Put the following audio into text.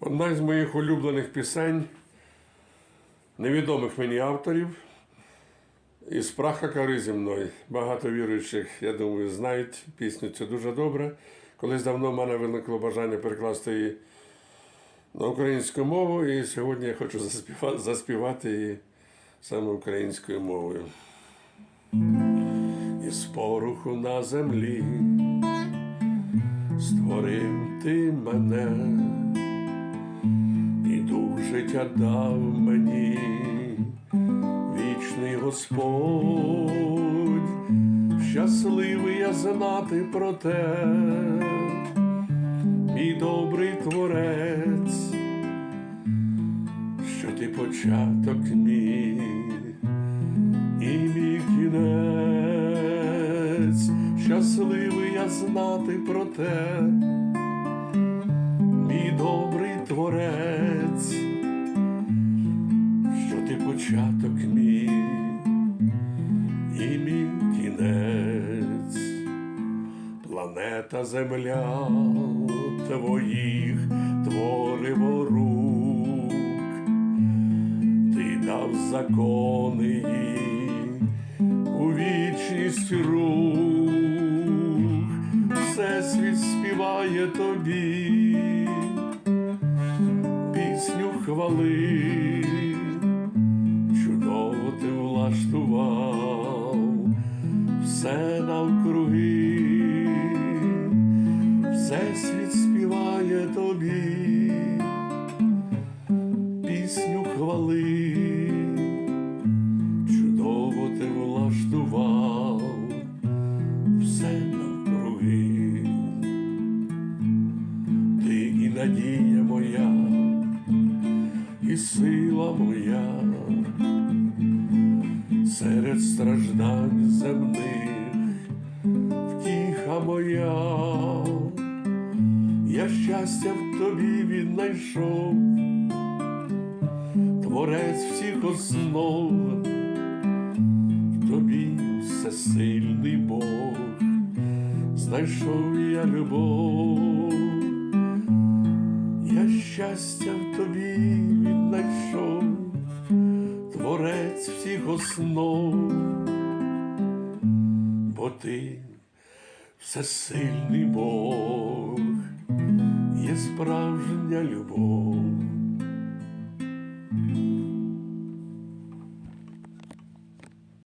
Одна з моїх улюблених пісень, невідомих мені авторів. Із праха кори зі мною. Багато віруючих, я думаю, знають пісню цю дуже добре. Колись давно в мене виникло бажання перекласти її на українську мову, і сьогодні я хочу заспівати, її саме українською мовою. Із поруху на землі створив ти мене, життя дав мені вічний Господь, щасливий я знати про те, мій добрий творець, що ти початок мій і мій кінець, щасливий я знати про те, мій добрий творець, початок мій і мій кінець, планета Земля твоїх твориво рук. Ти дав закони їй у вічність рух, Всесвіт співає тобі, пісню хвали, все навкруги, Всесвіт співає тобі. Пісню хвали, чудово ти влаштував. Все навкруги, ти і надія моя, і сила моя серед страждань земних, втіха моя, я щастя в тобі віднайшов. Творець всіх основ, в тобі всесильний Бог, знайшов я любов, я щастя в тобі віднайшов, всіх основ, бо ти всесильний Бог, є справжня любов.